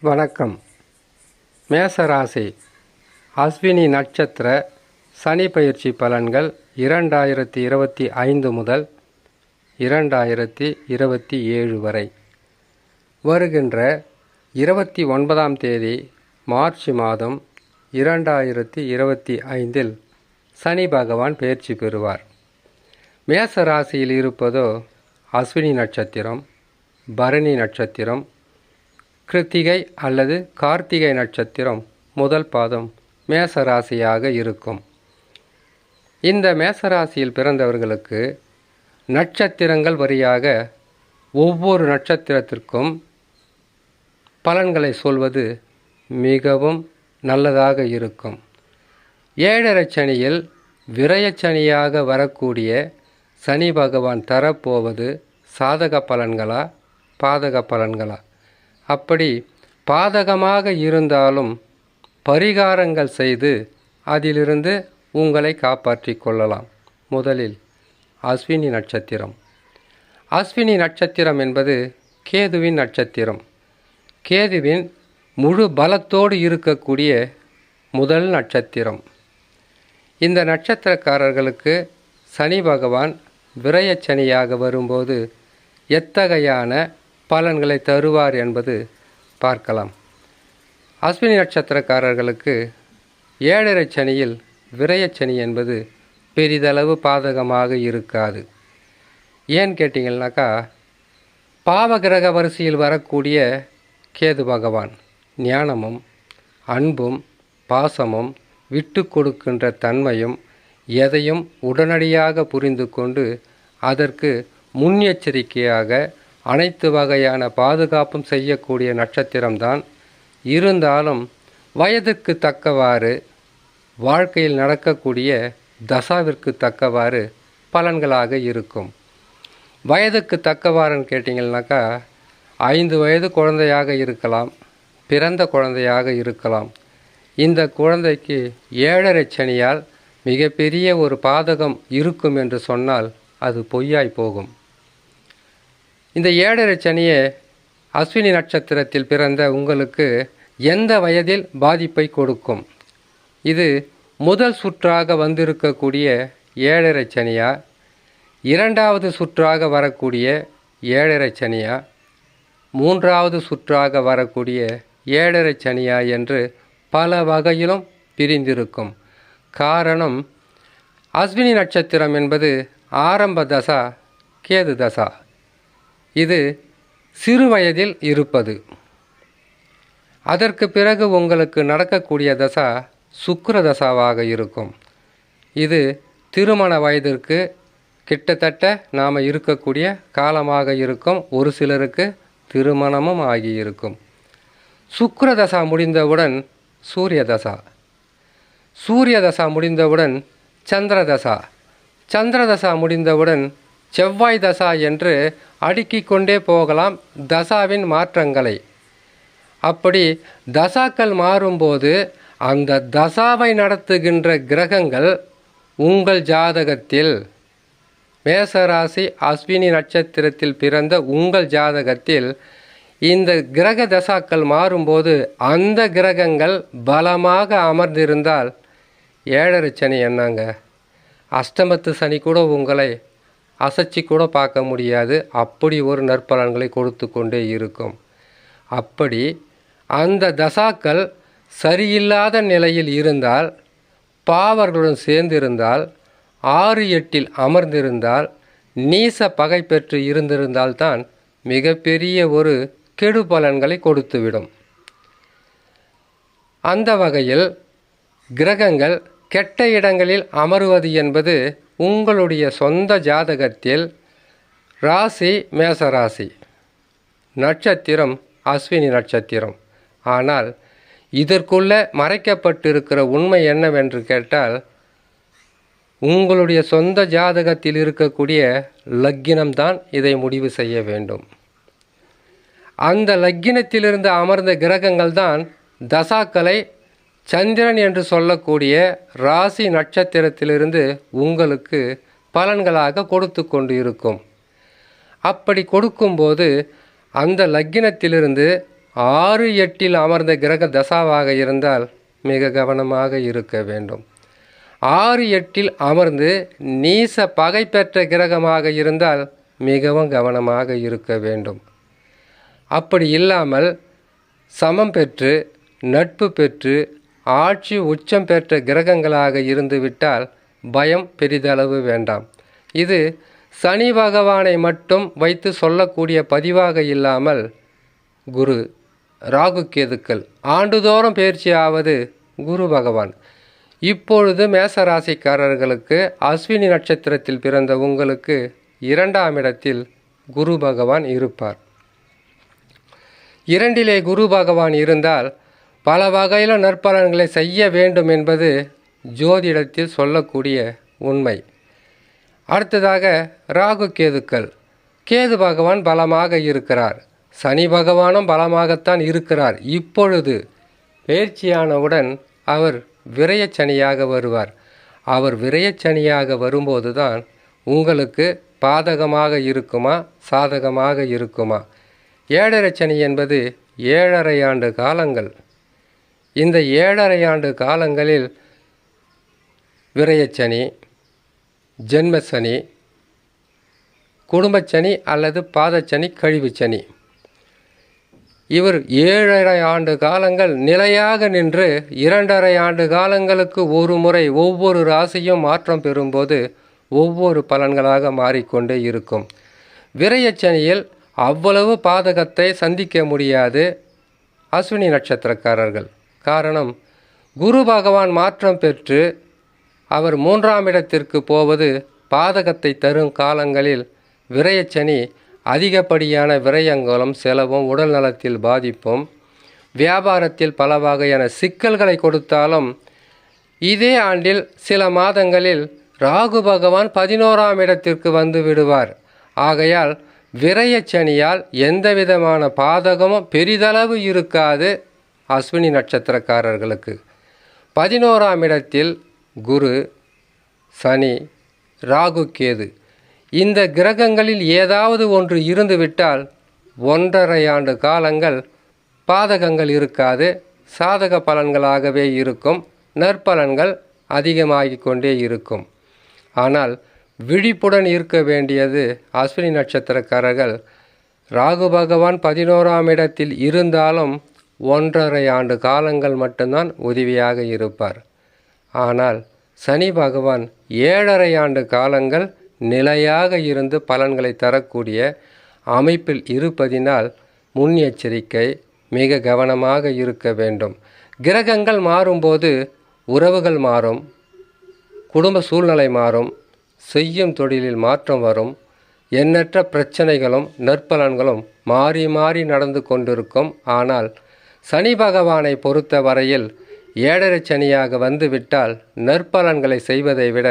வணக்கம். மேசராசி. அஸ்வினி நட்சத்திர சனி பயிற்சி பலன்கள் இரண்டாயிரத்தி இருபத்தி ஐந்து முதல் இரண்டாயிரத்தி இருபத்தி ஏழு வரை. வருகின்ற இருபத்தி ஒன்பதாம் தேதி மார்ச் மாதம் இரண்டாயிரத்தி இருபத்தி ஐந்தில் சனி பகவான் பயிற்சி பெறுவார். மேச ராசியில் இருப்பதோ அஸ்வினி நட்சத்திரம் பரணி நட்சத்திரம் கிருத்திகை அல்லது கார்த்திகை நட்சத்திரம் முதல் பாதம் மேசராசியாக இருக்கும். இந்த மேசராசியில் பிறந்தவர்களுக்கு நட்சத்திரங்கள் வரியாக ஒவ்வொரு நட்சத்திரத்திற்கும் பலன்களை சொல்வது மிகவும் நல்லதாக இருக்கும். ஏழரை சனியில் விரயச்சனியாக வரக்கூடிய சனி பகவான் தரப்போவது சாதக பலன்களா பாதக பலன்களா? அப்படி பாதகமாக இருந்தாலும் பரிகாரங்கள் செய்து அதிலிருந்து உங்களை காப்பாற்றிக் கொள்ளலாம். முதலில் அஸ்வினி நட்சத்திரம். அஸ்வினி நட்சத்திரம் என்பது கேதுவின் நட்சத்திரம். கேதுவின் முழு பலத்தோடு இருக்கக்கூடிய முதல் நட்சத்திரம். இந்த நட்சத்திரக்காரர்களுக்கு சனி பகவான் விரயச்சனியாக வரும்போது எத்தகையான பலன்களை தருவார் என்பது பார்க்கலாம். அஸ்வினி நட்சத்திரக்காரர்களுக்கு ஏழரை சனியில் விரயச்சனி என்பது பெரிதளவு பாதகமாக இருக்காது. ஏன் கேட்டிங்கன்னாக்கா பாவகிரக வரிசையில் வரக்கூடிய கேது பகவான் ஞானமும் அன்பும் பாசமும் விட்டு கொடுக்கின்ற தன்மையும் எதையும் உடனடியாக புரிந்து கொண்டு அதற்கு முன்னெச்சரிக்கையாக அனைத்து வகையான பாதுகாப்பும் செய்யக்கூடிய நட்சத்திரம்தான். இருந்தாலும் வயதுக்கு தக்கவாறு வாழ்க்கையில் நடக்கக்கூடிய தசாவிற்கு தக்கவாறு பலன்களாக இருக்கும். வயதுக்கு தக்கவாறுன்னு கேட்டிங்கன்னாக்கா ஐந்து வயது குழந்தையாக இருக்கலாம் பிறந்த குழந்தையாக இருக்கலாம். இந்த குழந்தைக்கு ஏழரை சனியால் மிகப்பெரிய ஒரு பாதகம் இருக்கும் என்று சொன்னால் அது பொய்யாய் போகும். இந்த ஏழரை சனியே அஸ்வினி நட்சத்திரத்தில் பிறந்த உங்களுக்கு எந்த வயதில் பாதிப்பை கொடுக்கும்? இது முதல் சுற்றாக வந்திருக்கக்கூடிய ஏழரை சனியா? இரண்டாவது சுற்றாக வரக்கூடிய ஏழரை சனியா? மூன்றாவது சுற்றாக வரக்கூடிய ஏழரை சனியா என்று பல வகையிலும் பிரிந்திருக்கும். காரணம் அஸ்வினி நட்சத்திரம் என்பது ஆரம்ப தசா கேது தசா. இது சிறு வயதில் இருப்பது. அதற்கு பிறகு உங்களுக்கு நடக்கக்கூடிய தசா சுக்கர தசாவாக இருக்கும். இது திருமண வயதிற்கு கிட்டத்தட்ட நாம் இருக்கக்கூடிய காலமாக இருக்கும். ஒரு சிலருக்கு திருமணமும் ஆகியிருக்கும் சுக்கர தசா முடிந்தவுடன் சூரிய தசா. சூரிய தசா முடிந்தவுடன் சந்திர தசா. சந்திர தசா முடிந்தவுடன் செவ்வாய் தசா என்று அடுக்கிக் கொண்டே போகலாம் தசாவின் மாற்றங்களை. அப்படி தசாக்கள் மாறும்போது அந்த தசாவை நடத்துகின்ற கிரகங்கள் உங்கள் ஜாதகத்தில் மேசராசி அஸ்வினி நட்சத்திரத்தில் பிறந்த உங்கள் ஜாதகத்தில் இந்த கிரக தசாக்கள் மாறும்போது அந்த கிரகங்கள் பலமாக அமர்ந்திருந்தால் ஏழரை சனி என்னங்க அஷ்டமத்து சனி கூட உங்களை அசைச்சி கூட பார்க்க முடியாது. அப்படி ஒரு நற்பலன்களை கொடுத்து கொண்டே இருக்கும். அப்படி அந்த தசாக்கள் சரியில்லாத நிலையில் இருந்தால் பாவர்களுடன் சேர்ந்திருந்தால் ஆறு எட்டில் அமர்ந்திருந்தால் நீச பகை பெற்று இருந்திருந்தால்தான் மிகப்பெரிய ஒரு கெடு பலன்களை கொடுத்துவிடும். அந்த வகையில் கிரகங்கள் கெட்ட இடங்களில் அமருவது என்பது உங்களுடைய சொந்த ஜாதகத்தில் ராசி மேசராசி. நட்சத்திரம் அஸ்வினி நட்சத்திரம். ஆனால் இதற்குள்ளே மறைக்கப்பட்டிருக்கிற உண்மை என்னவென்று கேட்டால் உங்களுடைய சொந்த ஜாதகத்தில் இருக்கக்கூடிய லக்கினம்தான் இதை முடிவு செய்ய வேண்டும். அந்த லக்கினத்திலிருந்து அமர்ந்த கிரகங்கள் தான் தசாக்களை சந்திரன் என்று சொல்லக்கூடிய ராசி நட்சத்திரத்திலிருந்து உங்களுக்கு பலன்களாக கொடுத்து கொண்டு இருக்கும் அப்படி கொடுக்கும்போது அந்த லக்கினத்திலிருந்து ஆறு எட்டில் அமர்ந்த கிரக தசாவாக இருந்தால் மிக கவனமாக இருக்க வேண்டும். ஆறு எட்டில் அமர்ந்து நீச பகை பெற்ற கிரகமாக இருந்தால் மிகவும் கவனமாக இருக்க வேண்டும். அப்படி இல்லாமல் சமம் பெற்று நட்பு பெற்று ஆட்சி உச்சம் பெற்ற கிரகங்களாக இருந்துவிட்டால் பயம் பெரிதளவு வேண்டாம். இது சனி பகவானை மட்டும் வைத்து சொல்லக்கூடிய பதிவாக இல்லாமல் குரு ராகு கேதுக்கள் ஆண்டுதோறும் பயிற்சியாவது குரு பகவான். இப்பொழுது மேசராசிக்காரர்களுக்கு அஸ்வினி நட்சத்திரத்தில் பிறந்த உங்களுக்கு இரண்டாம் இடத்தில் குரு பகவான் இருப்பார். இரண்டிலே குரு பகவான் இருந்தால் பல வகையில் நற்பலன்களை செய்ய வேண்டும் என்பது ஜோதிடத்தில் சொல்லக்கூடிய உண்மை. அடுத்ததாக ராகு கேதுக்கள். கேது பகவான் பலமாக இருக்கிறார். சனி பகவானும் பலமாகத்தான் இருக்கிறார். இப்பொழுது பயிற்சியானவுடன் அவர் விரயச்சனியாக வருவார். அவர் விரயச்சனியாக வரும்போது தான் உங்களுக்கு பாதகமாக இருக்குமா சாதகமாக இருக்குமா? ஏழரை சனி என்பது ஏழரை ஆண்டு காலங்கள். இந்த ஏழரை ஆண்டு காலங்களில் விரயச்சனி ஜென்மசனி குடும்பச்சனி அல்லது பாதச்சனி கழிவுச்சனி. இவர் ஏழரை ஆண்டு காலங்கள் நிலையாக நின்று இரண்டரை ஆண்டு காலங்களுக்கு ஒரு முறை ஒவ்வொரு ராசியும் மாற்றம் பெறும்போது ஒவ்வொரு பலன்களாக மாறிக்கொண்டே இருக்கும். விரயச்சனியில் அவ்வளவு பாதகத்தை சந்திக்க முடியாது அஸ்வினி நட்சத்திரக்காரர்கள். காரணம் குரு பகவான் மாற்றம் பெற்று அவர் மூன்றாம் இடத்திற்கு போவது பாதகத்தை தரும் காலங்களில் விரயச்சனி அதிகப்படியான விரயங்களும் செலவும் உடல் நலத்தில் பாதிப்பும் வியாபாரத்தில் பல வகையான சிக்கல்களை கொடுத்தாலும் இதே ஆண்டில் சில மாதங்களில் ராகு பகவான் பதினோராம் இடத்திற்கு வந்து விடுவார். ஆகையால் விரயச்சனியால் எந்தவிதமான பாதகமும் பெரிதளவு இருக்காது. அஸ்வினி நட்சத்திரக்காரர்களுக்கு. பதினோராம் இடத்தில் குரு சனி ராகு கேது. இந்த கிரகங்களில் ஏதாவது ஒன்று இருந்துவிட்டால் ஒன்றரை ஆண்டு காலங்கள் பாதகங்கள் இருக்காது. சாதக பலன்களாகவே இருக்கும். நற்பலன்கள் அதிகமாகிக் கொண்டே இருக்கும். ஆனால் விழிப்புடன் இருக்க வேண்டியது அஸ்வினி நட்சத்திரக்காரர்கள். ராகு பகவான் பதினோராம் இடத்தில் இருந்தாலும் ஒன்றரை ஆண்டு காலங்கள் மட்டும்தான் உதவியாக இருப்பார். ஆனால் சனி பகவான் ஏழரை ஆண்டு காலங்கள் நிலையாக இருந்து பலன்களை தரக்கூடிய அமைப்பில் இருப்பதினால் முன் எச்சரிக்கை மிக கவனமாக இருக்க வேண்டும். கிரகங்கள் மாறும்போது உறவுகள் மாறும் குடும்ப சூழ்நிலை மாறும் செய்யும் தொழிலில் மாற்றம் வரும் எண்ணற்ற பிரச்சனைகளும் நற்பலன்களும் மாறி மாறி நடந்து கொண்டிருக்கும். ஆனால் சனி பகவானை பொறுத்த வரையில் ஏழரை சனியாக வந்துவிட்டால் நற்பலன்களை செய்வதை விட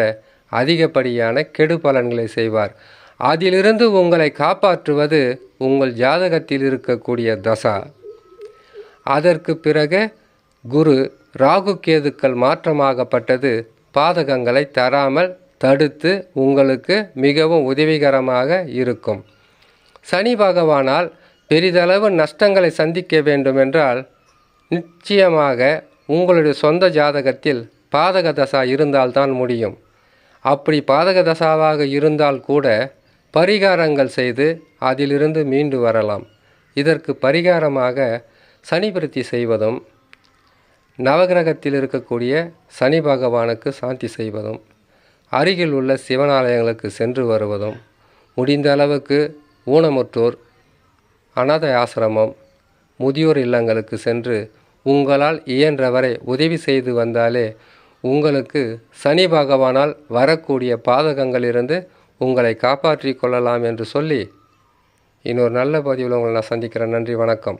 அதிகப்படியான கெடு பலன்களை செய்வார். அதிலிருந்து உங்களை காப்பாற்றுவது உங்கள் ஜாதகத்தில் இருக்கக்கூடிய தசா. அதற்கு பிறகு குரு ராகு கேதுக்கள் மாற்றமாகப்பட்டது. பாதகங்களை தராமல் தடுத்து உங்களுக்கு மிகவும் உதவிகரமாக இருக்கும். சனி பகவானால் பெரிதளவு நஷ்டங்களை சந்திக்க வேண்டுமென்றால் நிச்சயமாக உங்களுடைய சொந்த ஜாதகத்தில் பாதக தசா இருந்தால்தான் முடியும். அப்படி பாதக தசாவாக இருந்தால் கூட பரிகாரங்கள் செய்து அதிலிருந்து மீண்டு வரலாம். இதற்கு பரிகாரமாக சனி பிரத்தி செய்வதும் நவகிரகத்தில் இருக்கக்கூடிய சனி பகவானுக்கு சாந்தி செய்வதும் அருகில் உள்ள சிவனாலயங்களுக்கு சென்று வருவதும் முடிந்த அளவுக்கு ஊனமுற்றோர் அனாதை ஆசிரமம் முதியோர் இல்லங்களுக்கு சென்று உங்களால் இயன்றவரை உதவி செய்து வந்தாலே உங்களுக்கு சனி பகவானால் வரக்கூடிய பாதகங்களிலிருந்து உங்களை காப்பாற்றி கொள்ளலாம் என்று சொல்லி இன்னொரு நல்ல பதிவில் உங்களை நான் சந்திக்கிறேன். நன்றி வணக்கம்.